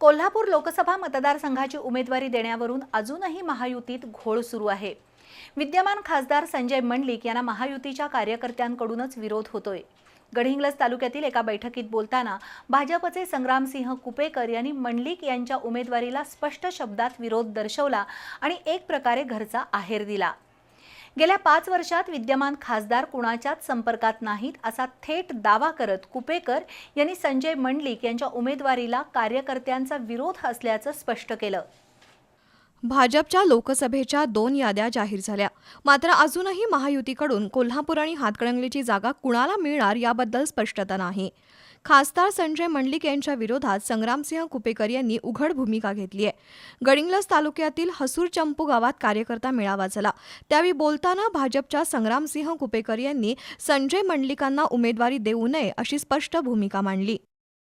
कोल्हापूर लोकसभा मतदारसंघाची उमेदवारी देण्यावरून अजूनही महायुतीत घोळ सुरू आहे. विद्यमान खासदार संजय मंडलिक यांना महायुतीच्या कार्यकर्त्यांकडूनच विरोध होतोय. गडहिंग्लज तालुक्यातील एका बैठकीत बोलताना भाजपचे संग्रामसिंह कुपेकर यांनी मंडलिक यांच्या उमेदवारीला स्पष्ट शब्दात विरोध दर्शवला आणि एक प्रकारे घरचा आहेर दिला. गेल्या पाच वर्षात विद्यमान खासदार कुणाच्याच संपर्कात नाहीत असा थेट दावा करत कुपेकर यांनी संजय मंडलिक यांच्या उमेदवारीला कार्यकर्त्यांचा विरोध असल्याचं स्पष्ट केलं. भाजपच्या लोकसभेच्या दोन याद्या जाहीर झाल्या. मात्र अजूनही महायुतीकडून कोल्हापूर आणि हातकणंगलीची जागा कुणाला मिळणार याबद्दल स्पष्टता नाही. खासदार संजय मंडलिक यांच्या विरोधात संग्रामसिंह कुपेकर यांनी उघड भूमिका घेतली आहे. गडिंग्लज तालुक्यातील हसूर चंपू गावात कार्यकर्ता मेळावा झाला. त्यावेळी बोलताना भाजपच्या संग्रामसिंह कुपेकर यांनी संजय मंडलिकांना उमेदवारी देऊ नये अशी स्पष्ट भूमिका मांडली.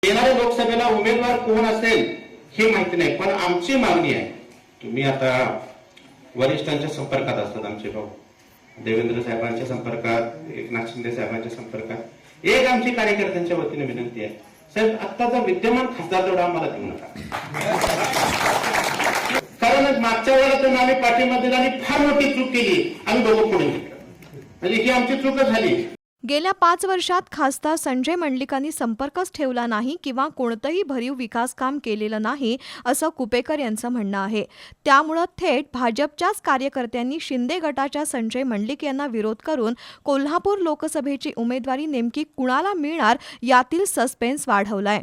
येणाऱ्या लोकसभेला उमेदवार कोण असेल हे माहिती नाही पण आमची मागणी आहे. तुम्ही आता वरिष्ठांच्या संपर्कात असतात आमचे भाऊ. देवेंद्र साहेबांच्या संपर्कात एकनाथ शिंदे साहेबांच्या संपर्कात. एक आमची कार्यकर्त्यांच्या वतीने विनंती आहे. साहेब आत्ताचा विद्यमान खासदार तेवढा आम्हाला देऊ नका. कारण मागच्या वेळेला तर आम्ही पाठिंबा दिला आणि फार मोठी चूक केली. आम्ही दोघं पुढे म्हणजे ही आमची चूक झाली. गेल्या पाच वर्षात खासदार संजय मंडलिकांनी संपर्कच ठेवला नाही किंवा कोणतंही भरीव विकास काम केलेलं नाही असं कुपेकर यांचं म्हणणं आहे. त्यामुळं थेट भाजपच्याच कार्यकर्त्यांनी शिंदे गटाच्या संजय मंडलिक यांना विरोध करून कोल्हापूर लोकसभेची उमेदवारी नेमकी कुणाला मिळणार यातील सस्पेन्स वाढवलाय.